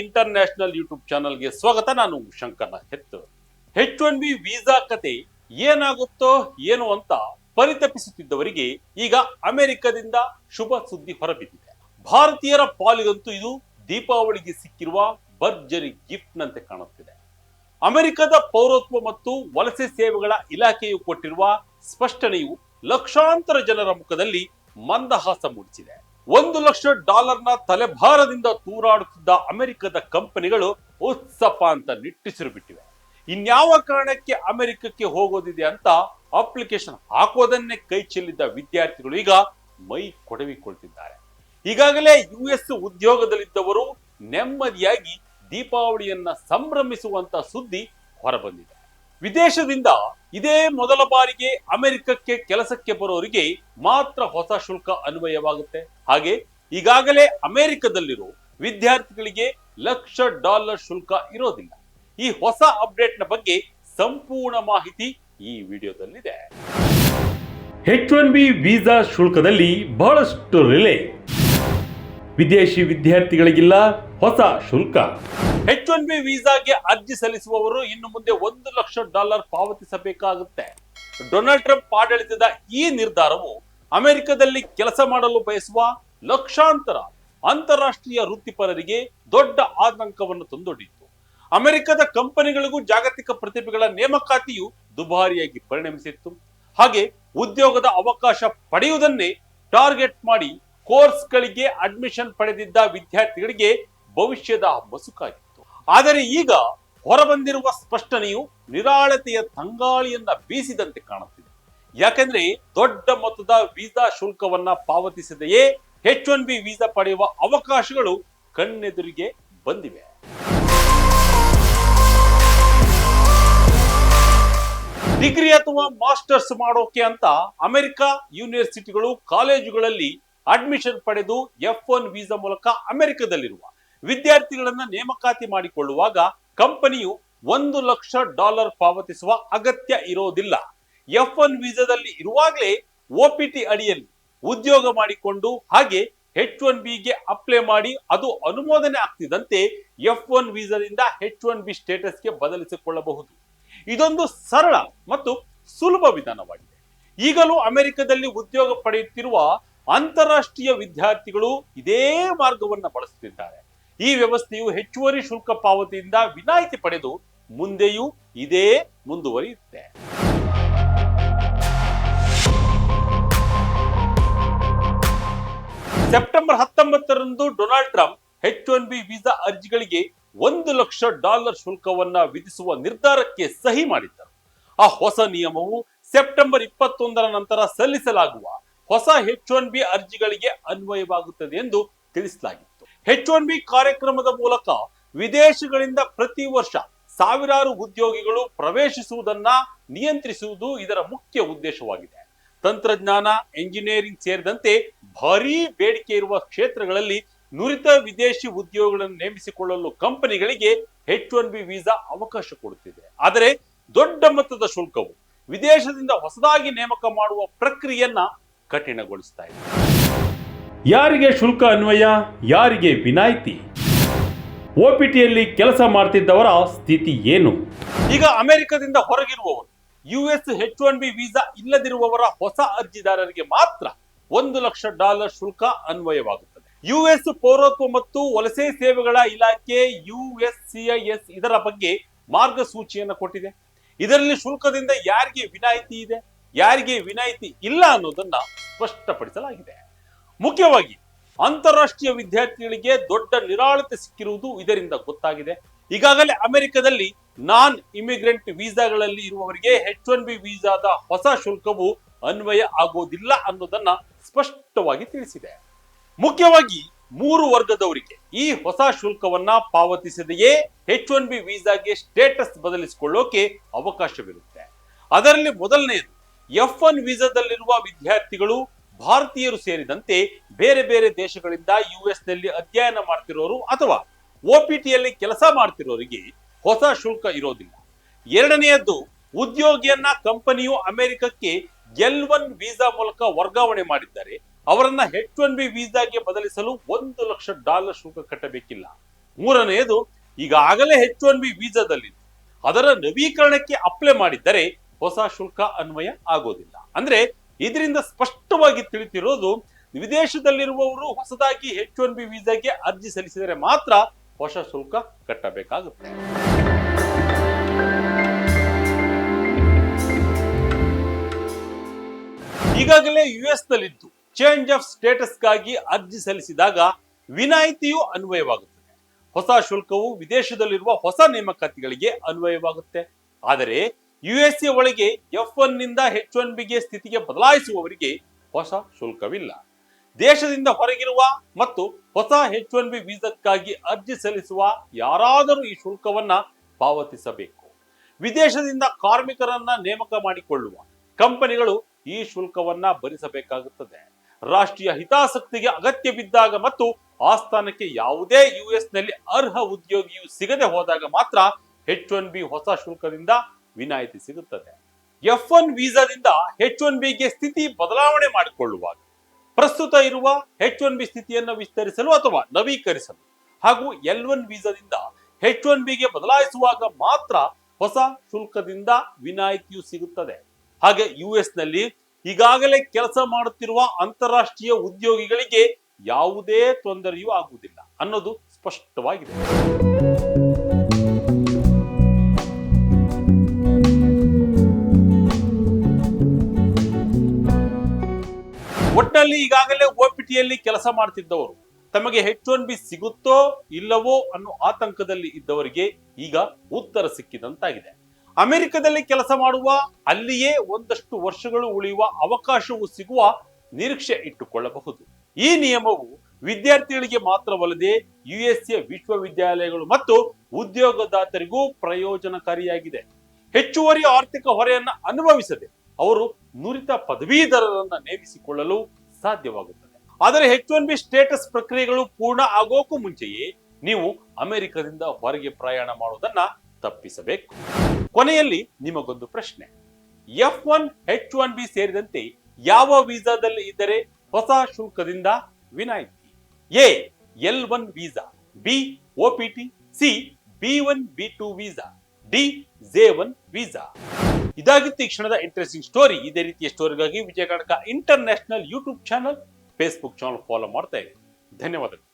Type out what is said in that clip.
Inter national YouTube ಚಾನಲ್ಗೆ ಸ್ವಾಗತ. ನಾನು ಶಂಕರ ಹೆತ್ತು ಹೆಚ್ ಒನ್ ಬಿ ವೀಸಾ ಕತೆ ಏನಾಗುತ್ತೋ ಏನು ಅಂತ ಪರಿತಪಿಸುತ್ತಿದ್ದವರಿಗೆ ಈಗ ಅಮೆರಿಕದಿಂದ ಶುಭ ಸುದ್ದಿ ಹೊರಬಿದ್ದಿದೆ. ಭಾರತೀಯರ ಪಾಲಿಗಂತೂ ಇದು ದೀಪಾವಳಿಗೆ ಸಿಕ್ಕಿರುವ ಭರ್ಜರಿ ಗಿಫ್ಟ್ ನಂತೆ ಕಾಣುತ್ತಿದೆ. ಅಮೆರಿಕದ ಪೌರತ್ವ ಮತ್ತು ವಲಸೆ ಸೇವೆಗಳ ಇಲಾಖೆಯು ಕೊಟ್ಟಿರುವ ಸ್ಪಷ್ಟನೆಯು ಲಕ್ಷಾಂತರ ಜನರ ಮುಖದಲ್ಲಿ ಮಂದಹಾಸ ಮೂಡಿಸಿದೆ. ಒಂದು ಲಕ್ಷ ಡಾಲರ್ನ ತಲೆಭಾರದಿಂದ ತೂರಾಡುತ್ತಿದ್ದ ಅಮೆರಿಕದ ಕಂಪನಿಗಳು ಉತ್ಸಪ ಅಂತ ನಿಟ್ಟಿಸಿರು ಬಿಟ್ಟಿವೆ. ಇನ್ಯಾವ ಕಾರಣಕ್ಕೆ ಅಮೆರಿಕಕ್ಕೆ ಹೋಗೋದಿದೆ ಅಂತ ಅಪ್ಲಿಕೇಶನ್ ಹಾಕೋದನ್ನೇ ಕೈ ಚೆಲ್ಲಿದ್ದ ವಿದ್ಯಾರ್ಥಿಗಳು ಈಗ ಮೈ ಕೊಡವಿಕೊಳ್ತಿದ್ದಾರೆ. ಈಗಾಗಲೇ ಯು ಎಸ್ ಉದ್ಯೋಗದಲ್ಲಿದ್ದವರು ನೆಮ್ಮದಿಯಾಗಿ ದೀಪಾವಳಿಯನ್ನ ಸಂಭ್ರಮಿಸುವಂತ ಸುದ್ದಿ ಹೊರಬಂದಿದೆ. ವಿದೇಶದಿಂದ ಇದೇ ಮೊದಲ ಬಾರಿಗೆ ಅಮೆರಿಕಕ್ಕೆ ಕೆಲಸಕ್ಕೆ ಬರೋರಿಗೆ ಮಾತ್ರ ಹೊಸ ಶುಲ್ಕ ಅನ್ವಯವಾಗುತ್ತೆ. ಹಾಗೆ ಈಗಾಗಲೇ ಅಮೆರಿಕದಲ್ಲಿರೋ ವಿದ್ಯಾರ್ಥಿಗಳಿಗೆ ಲಕ್ಷ ಡಾಲರ್ ಶುಲ್ಕ ಇರೋದಿಲ್ಲ. ಈ ಹೊಸ ಅಪ್ಡೇಟ್ನ ಬಗ್ಗೆ ಸಂಪೂರ್ಣ ಮಾಹಿತಿ ಈ ವಿಡಿಯೋದಲ್ಲಿದೆ. ಹೆಚ್ ಒನ್ ಬಿ ವೀಸಾ ಶುಲ್ಕದಲ್ಲಿ ಬಹಳಷ್ಟು ರಿಲೇ. ವಿದೇಶಿ ವಿದ್ಯಾರ್ಥಿಗಳಿಗಿಲ್ಲ ಹೊಸ ಶುಲ್ಕ. ಎಚ್ ಒನ್ ಬಿ ವೀಸಾಗೆ ಅರ್ಜಿ ಸಲ್ಲಿಸುವವರು ಇನ್ನು ಮುಂದೆ ಒಂದು ಲಕ್ಷ ಡಾಲರ್ ಪಾವತಿಸಬೇಕಾಗುತ್ತೆ. ಡೊನಾಲ್ಡ್ ಟ್ರಂಪ್ ಆಡಳಿತದ ಈ ನಿರ್ಧಾರವು ಅಮೆರಿಕದಲ್ಲಿ ಕೆಲಸ ಮಾಡಲು ಬಯಸುವ ಲಕ್ಷಾಂತರ ಅಂತಾರಾಷ್ಟ್ರೀಯ ವೃತ್ತಿಪರರಿಗೆ ದೊಡ್ಡ ಆತಂಕವನ್ನು ತಂದೊಡ್ಡಿತು ಅಮೆರಿಕದ ಕಂಪನಿಗಳಿಗೂ ಜಾಗತಿಕ ಪ್ರತಿಭೆಗಳ ನೇಮಕಾತಿಯು ದುಬಾರಿಯಾಗಿ ಪರಿಣಮಿಸಿತ್ತು. ಹಾಗೆ ಉದ್ಯೋಗದ ಅವಕಾಶ ಪಡೆಯುವುದನ್ನೇ ಟಾರ್ಗೆಟ್ ಮಾಡಿ ಕೋರ್ಸ್ಗಳಿಗೆ ಅಡ್ಮಿಷನ್ ಪಡೆದಿದ್ದ ವಿದ್ಯಾರ್ಥಿಗಳಿಗೆ ಭವಿಷ್ಯದ ಮಸುಕಾಗಿತ್ತು. ಆದರೆ ಈಗ ಹೊರಬಂದಿರುವ ಸ್ಪಷ್ಟನೆಯು ನಿರಾಳತೆಯ ತಂಗಾಳಿಯನ್ನ ಬೀಸಿದಂತೆ ಕಾಣುತ್ತಿದೆ. ಯಾಕೆಂದ್ರೆ ದೊಡ್ಡ ಮೊತ್ತದ ವೀಸಾ ಶುಲ್ಕವನ್ನ ಪಾವತಿಸದೆಯೇ ಹೆಚ್ ಒನ್ ಬಿ ವೀಸಾ ಪಡೆಯುವ ಅವಕಾಶಗಳು ಕಣ್ಣೆದುರಿಗೆ ಬಂದಿವೆ. ಡಿಗ್ರಿ ಅಥವಾ ಮಾಸ್ಟರ್ಸ್ ಮಾಡೋಕೆ ಅಂತ ಅಮೆರಿಕ ಯೂನಿವರ್ಸಿಟಿಗಳು ಕಾಲೇಜುಗಳಲ್ಲಿ ಅಡ್ಮಿಷನ್ ಪಡೆದು ಎಫ್ ಒನ್ ವೀಸಾ ಮೂಲಕ ಅಮೆರಿಕದಲ್ಲಿರುವ ವಿದ್ಯಾರ್ಥಿಗಳನ್ನ ನೇಮಕಾತಿ ಮಾಡಿಕೊಳ್ಳುವಾಗ ಕಂಪನಿಯು ಒಂದು ಲಕ್ಷ ಡಾಲರ್ ಪಾವತಿಸುವ ಅಗತ್ಯ ಇರೋದಿಲ್ಲ. ಎಫ್ ಒನ್ ವೀಸಾದಲ್ಲಿ ಇರುವಾಗಲೇ ಒಪಿಟಿ ಅಡಿಯಲ್ಲಿ ಉದ್ಯೋಗ ಮಾಡಿಕೊಂಡು ಹಾಗೆ ಹೆಚ್ ಒನ್ ಬಿಗೆ ಅಪ್ಲೈ ಮಾಡಿ ಅದು ಅನುಮೋದನೆ ಆಗ್ತಿದಂತೆ ಎಫ್ ಒನ್ ವೀಸಾದಿಂದ ಹೆಚ್ ಒನ್ ಬಿ ಸ್ಟೇಟಸ್ಗೆ ಬದಲಿಸಿಕೊಳ್ಳಬಹುದು. ಇದೊಂದು ಸರಳ ಮತ್ತು ಸುಲಭ ವಿಧಾನವಾಗಿದೆ. ಈಗಲೂ ಅಮೆರಿಕದಲ್ಲಿ ಉದ್ಯೋಗ ಪಡೆಯುತ್ತಿರುವ ಅಂತಾರಾಷ್ಟ್ರೀಯ ವಿದ್ಯಾರ್ಥಿಗಳು ಇದೇ ಮಾರ್ಗವನ್ನು ಬಳಸುತ್ತಿದ್ದಾರೆ. ಈ ವ್ಯವಸ್ಥೆಯು ಹೆಚ್ಚುವರಿ ಶುಲ್ಕ ಪಾವತಿಯಿಂದ ವಿನಾಯಿತಿ ಪಡೆದು ಮುಂದೆಯೂ ಇದೇ ಮುಂದುವರಿಯುತ್ತೆ. ಸೆಪ್ಟೆಂಬರ್ ಹತ್ತೊಂಬತ್ತರಂದು Donald Trump H one B visa ಅರ್ಜಿಗಳಿಗೆ ಒಂದು ಲಕ್ಷ ಡಾಲರ್ ಶುಲ್ಕವನ್ನ ವಿಧಿಸುವ ನಿರ್ಧಾರಕ್ಕೆ ಸಹಿ ಮಾಡಿದ್ದರು. ಆ ಹೊಸ ನಿಯಮವು ಸೆಪ್ಟೆಂಬರ್ ಇಪ್ಪತ್ತೊಂದರ ನಂತರ ಸಲ್ಲಿಸಲಾಗುವ ಹೊಸ ಹೆಚ್ ಒನ್ ಬಿ ಅರ್ಜಿಗಳಿಗೆ ಅನ್ವಯವಾಗುತ್ತದೆ ಎಂದು ತಿಳಿಸಲಾಗಿತ್ತು. ಹೆಚ್ ಒನ್ ಬಿ ಕಾರ್ಯಕ್ರಮದ ಮೂಲಕ ವಿದೇಶಗಳಿಂದ ಪ್ರತಿ ವರ್ಷ ಸಾವಿರಾರು ಉದ್ಯೋಗಿಗಳು ಪ್ರವೇಶಿಸುವುದನ್ನ ನಿಯಂತ್ರಿಸುವುದು ಇದರ ಮುಖ್ಯ ಉದ್ದೇಶವಾಗಿದೆ. ತಂತ್ರಜ್ಞಾನ ಎಂಜಿನಿಯರಿಂಗ್ ಸೇರಿದಂತೆ ಭಾರೀ ಬೇಡಿಕೆ ಇರುವ ಕ್ಷೇತ್ರಗಳಲ್ಲಿ ನುರಿತ ವಿದೇಶಿ ಉದ್ಯೋಗಿಗಳನ್ನು ನೇಮಿಸಿಕೊಳ್ಳಲು ಕಂಪನಿಗಳಿಗೆ ಹೆಚ್ ಒನ್ ಬಿ ವೀಸಾ ಅವಕಾಶ ಕೊಡುತ್ತಿದೆ. ಆದರೆ ದೊಡ್ಡ ಮೊತ್ತದ ಶುಲ್ಕವು ವಿದೇಶದಿಂದ ಹೊಸದಾಗಿ ನೇಮಕ ಮಾಡುವ ಪ್ರಕ್ರಿಯೆಯನ್ನ ಕಠಿಣಗೊಳಿಸ್ತಾ ಇದೆ. ಯಾರಿಗೆ ಶುಲ್ಕ ಅನ್ವಯ, ಯಾರಿಗೆ ವಿನಾಯಿತಿ? ಒಪಿಟಿಯಲ್ಲಿ ಕೆಲಸ ಮಾಡ್ತಿದ್ದವರ ಸ್ಥಿತಿ ಏನು? ಈಗ ಅಮೆರಿಕದಿಂದ ಹೊರಗಿರುವವರು, U S H one B visa ಇಲ್ಲದಿರುವವರ ಹೊಸ ಅರ್ಜಿದಾರರಿಗೆ ಮಾತ್ರ ಒಂದು ಲಕ್ಷ ಡಾಲರ್ ಶುಲ್ಕ ಅನ್ವಯವಾಗುತ್ತದೆ. ಯು ಎಸ್ ಪೌರತ್ವ ಮತ್ತು ವಲಸೆ ಸೇವೆಗಳ ಇಲಾಖೆ ಯು ಎಸ್ ಸಿಐಎಸ್ ಇದರ ಬಗ್ಗೆ ಮಾರ್ಗಸೂಚಿಯನ್ನು ಕೊಟ್ಟಿದೆ. ಇದರಲ್ಲಿ ಶುಲ್ಕದಿಂದ ಯಾರಿಗೆ ವಿನಾಯಿತಿ ಇದೆ? ಯಾರಿಗೆ ವಿನಾಯಿತಿ ಇಲ್ಲ ಅನ್ನೋದನ್ನ ಸ್ಪಷ್ಟಪಡಿಸಲಾಗಿದೆ. ಮುಖ್ಯವಾಗಿ ಅಂತಾರಾಷ್ಟ್ರೀಯ ವಿದ್ಯಾರ್ಥಿಗಳಿಗೆ ದೊಡ್ಡ ನಿರಾಳತೆ ಸಿಕ್ಕಿರುವುದು ಇದರಿಂದ ಗೊತ್ತಾಗಿದೆ. ಈಗಾಗಲೇ ಅಮೆರಿಕದಲ್ಲಿ ನಾನ್ ಇಮಿಗ್ರೆಂಟ್ ವೀಸಾಗಳಲ್ಲಿ ಇರುವವರಿಗೆ ಹೆಚ್ ಒನ್ ಬಿ ವೀಸಾದ ಹೊಸ ಶುಲ್ಕವು ಅನ್ವಯ ಆಗೋದಿಲ್ಲ ಅನ್ನೋದನ್ನ ಸ್ಪಷ್ಟವಾಗಿ ತಿಳಿಸಿದೆ. ಮುಖ್ಯವಾಗಿ ಮೂರು ವರ್ಗದವರಿಗೆ ಈ ಹೊಸ ಶುಲ್ಕವನ್ನ ಪಾವತಿಸದೆಯೇ ಹೆಚ್ ಒನ್ ಬಿ ವೀಸಾಗೆ ಸ್ಟೇಟಸ್ ಬದಲಿಸಿಕೊಳ್ಳೋಕೆ ಅವಕಾಶವಿರುತ್ತೆ. ಅದರಲ್ಲಿ ಮೊದಲನೆಯದು ಎಫ್ ಒನ್ ವೀಸಾದಲ್ಲಿರುವ ವಿದ್ಯಾರ್ಥಿಗಳು ಭಾರತೀಯರು ಸೇರಿದಂತೆ ಬೇರೆ ಬೇರೆ ದೇಶಗಳಿಂದ ಯು ಎಸ್ನಲ್ಲಿ ಅಧ್ಯಯನ ಮಾಡ್ತಿರೋರು ಅಥವಾ ಒಪಿಟಿಯಲ್ಲಿ ಕೆಲಸ ಮಾಡ್ತಿರೋರಿಗೆ ಹೊಸ ಶುಲ್ಕ ಇರೋದಿಲ್ಲ. ಎರಡನೆಯದ್ದು, ಉದ್ಯೋಗಿಯನ್ನ ಕಂಪನಿಯು ಅಮೆರಿಕಕ್ಕೆ ಎಲ್ ಒನ್ ವೀಸಾ ಮೂಲಕ ವರ್ಗಾವಣೆ ಮಾಡಿದ್ದಾರೆ. ಅವರನ್ನ ಹೆಚ್ ಒನ್ ಬಿ ವೀಸಾಗೆ ಬದಲಿಸಲು ಒಂದು ಲಕ್ಷ ಡಾಲರ್ ಶುಲ್ಕ ಕಟ್ಟಬೇಕಿಲ್ಲ. ಮೂರನೆಯದು, ಈಗಾಗಲೇ ಹೆಚ್ ಒನ್ ಬಿ ವೀಸಾದಲ್ಲಿ ಅದರ ನವೀಕರಣಕ್ಕೆ ಅಪ್ಲೈ ಮಾಡಿದ್ದರೆ ಹೊಸ ಶುಲ್ಕ ಅನ್ವಯ ಆಗೋದಿಲ್ಲ. ಅಂದ್ರೆ ಇದರಿಂದ ಸ್ಪಷ್ಟವಾಗಿ ತಿಳಿತಿರೋದು ವಿದೇಶದಲ್ಲಿರುವವರು ಹೊಸದಾಗಿ ಎಚ್ ಒನ್ ಬಿ ವೀಸಾಗೆ ಅರ್ಜಿ ಸಲ್ಲಿಸಿದರೆ ಮಾತ್ರ ಹೊಸ ಶುಲ್ಕ ಕಟ್ಟಬೇಕಾಗುತ್ತೆ. ಈಗಾಗಲೇ ಯು ಎಸ್ ನಲ್ಲಿದ್ದು ಚೇಂಜ್ ಆಫ್ ಸ್ಟೇಟಸ್ಗಾಗಿ ಅರ್ಜಿ ಸಲ್ಲಿಸಿದಾಗ ವಿನಾಯಿತಿಯು ಅನ್ವಯವಾಗುತ್ತದೆ. ಹೊಸ ಶುಲ್ಕವು ವಿದೇಶದಲ್ಲಿರುವ ಹೊಸ ನೇಮಕಾತಿಗಳಿಗೆ ಅನ್ವಯವಾಗುತ್ತೆ. ಆದರೆ ಯು ಎಸ್ ಎ ಒಳಗೆ ಎಫ್ ಒನ್ನಿಂದ ಹೆಚ್ ಒನ್ ಬಿಗೆ ಸ್ಥಿತಿಗೆ ಬದಲಾಯಿಸುವವರಿಗೆ ಹೊಸ ಶುಲ್ಕವಿಲ್ಲ. ದೇಶದಿಂದ ಹೊರಗಿರುವ ಮತ್ತು ಹೊಸ ಹೆಚ್ ಒನ್ ಬಿ ವೀಸಾಕ್ಕಾಗಿ ಅರ್ಜಿ ಸಲ್ಲಿಸುವ ಯಾರಾದರೂ ಈ ಶುಲ್ಕವನ್ನ ಪಾವತಿಸಬೇಕು. ವಿದೇಶದಿಂದ ಕಾರ್ಮಿಕರನ್ನ ನೇಮಕ ಮಾಡಿಕೊಳ್ಳುವ ಕಂಪನಿಗಳು ಈ ಶುಲ್ಕವನ್ನ ಭರಿಸಬೇಕಾಗುತ್ತದೆ. ರಾಷ್ಟ್ರೀಯ ಹಿತಾಸಕ್ತಿಗೆ ಅಗತ್ಯ ಬಿದ್ದಾಗ ಮತ್ತು ಆ ಸ್ಥಾನಕ್ಕೆ ಯಾವುದೇ ಯುಎಸ್ನಲ್ಲಿ ಅರ್ಹ ಉದ್ಯೋಗಿಯು ಸಿಗದೆ ಹೋದಾಗ ಮಾತ್ರ ಹೆಚ್ ಒನ್ ಬಿ ಹೊಸ ಶುಲ್ಕದಿಂದ ವಿನಾಯಿತಿ ಸಿಗುತ್ತದೆ. ಎಫ್ ಒನ್ ವೀಸಾದಿಂದ ಹೆಚ್ ಒನ್ ಬಿಗೆ ಸ್ಥಿತಿ ಬದಲಾವಣೆ ಮಾಡಿಕೊಳ್ಳುವಾಗ, ಪ್ರಸ್ತುತ ಇರುವ ಹೆಚ್ ಒನ್ ಬಿ ಸ್ಥಿತಿಯನ್ನು ವಿಸ್ತರಿಸಲು ಅಥವಾ ನವೀಕರಿಸಲು ಹಾಗೂ ಎಲ್ ಒನ್ ವೀಸಾದಿಂದ ಹೆಚ್ ಒನ್ ಬಿಗೆ ಬದಲಾಯಿಸುವಾಗ ಮಾತ್ರ ಹೊಸ ಶುಲ್ಕದಿಂದ ವಿನಾಯಿತಿಯು ಸಿಗುತ್ತದೆ. ಹಾಗೆ ಯು ನಲ್ಲಿ ಈಗಾಗಲೇ ಕೆಲಸ ಮಾಡುತ್ತಿರುವ ಅಂತಾರಾಷ್ಟ್ರೀಯ ಉದ್ಯೋಗಿಗಳಿಗೆ ಯಾವುದೇ ತೊಂದರೆಯೂ ಆಗುವುದಿಲ್ಲ ಅನ್ನೋದು ಸ್ಪಷ್ಟವಾಗಿದೆ. ಈಗಾಗಲೇ ಕೆಲಸ ಮಾಡ್ತಿದ್ದವರು, ತಮಗೆ ಹೆಚ್ ಒನ್ ಬಿ ಸಿಗುತ್ತೋ ಇಲ್ಲವೋ ಅನ್ನೋ ಆತಂಕದಲ್ಲಿ ಇದ್ದವರಿಗೆ ಈಗ ಉತ್ತರ ಸಿಕ್ಕಿದಂತಾಗಿದೆ. ಅಮೆರಿಕದಲ್ಲಿ ಕೆಲಸ ಮಾಡುವ, ಅಲ್ಲಿಯೇ ಒಂದಷ್ಟು ವರ್ಷಗಳು ಉಳಿಯುವ ಅವಕಾಶವು ಸಿಗುವ ನಿರೀಕ್ಷೆ ಇಟ್ಟುಕೊಳ್ಳಬಹುದು. ಈ ನಿಯಮವು ವಿದ್ಯಾರ್ಥಿಗಳಿಗೆ ಮಾತ್ರವಲ್ಲದೆ ಯುಎಸ್ಎ ವಿಶ್ವವಿದ್ಯಾಲಯಗಳು ಮತ್ತು ಉದ್ಯೋಗದಾತರಿಗೂ ಪ್ರಯೋಜನಕಾರಿಯಾಗಿದೆ. ಹೆಚ್ಚುವರಿ ಆರ್ಥಿಕ ಹೊರೆಯನ್ನ ಅನುಭವಿಸದೆ ಅವರು ನುರಿತ ಪದವೀಧರರನ್ನ ನೇಮಿಸಿಕೊಳ್ಳಲು ಸಾಧ್ಯವಾಗುತ್ತದೆ. ಆದರೆ ಹೆಚ್ ಒನ್ ಬಿ ಸ್ಟೇಟಸ್ ಪ್ರಕ್ರಿಯೆಗಳು ಪೂರ್ಣ ಆಗೋಕ್ಕೂ ಮುಂಚೆಯೇ ನೀವು ಅಮೆರಿಕದಿಂದ ಹೊರಗೆ ಪ್ರಯಾಣ ಮಾಡುವುದನ್ನ ತಪ್ಪಿಸಬೇಕು. ಕೊನೆಯಲ್ಲಿ ನಿಮಗೊಂದು ಪ್ರಶ್ನೆ. F one H one B ಸೇರಿದಂತೆ ಯಾವ ವೀಸಾದಲ್ಲಿ ಇದ್ದರೆ ಹೊಸ ಶುಲ್ಕದಿಂದ ವಿನಾಯಿತಿ? A, L one visa, B OPT C, B one, B two visa, D, J one visa. ಇದಾಗಿತ್ತು ಈ ಕ್ಷಣದ ಇಂಟ್ರೆಸ್ಟಿಂಗ್ ಸ್ಟೋರಿ ಇದೇ ರೀತಿಯ ಸ್ಟೋರಿಗಾಗಿ Vijaya inter international YouTube channel Facebook channel follow ಮಾಡ್ತಾ ಇರಿ. ಧನ್ಯವಾದಗಳು.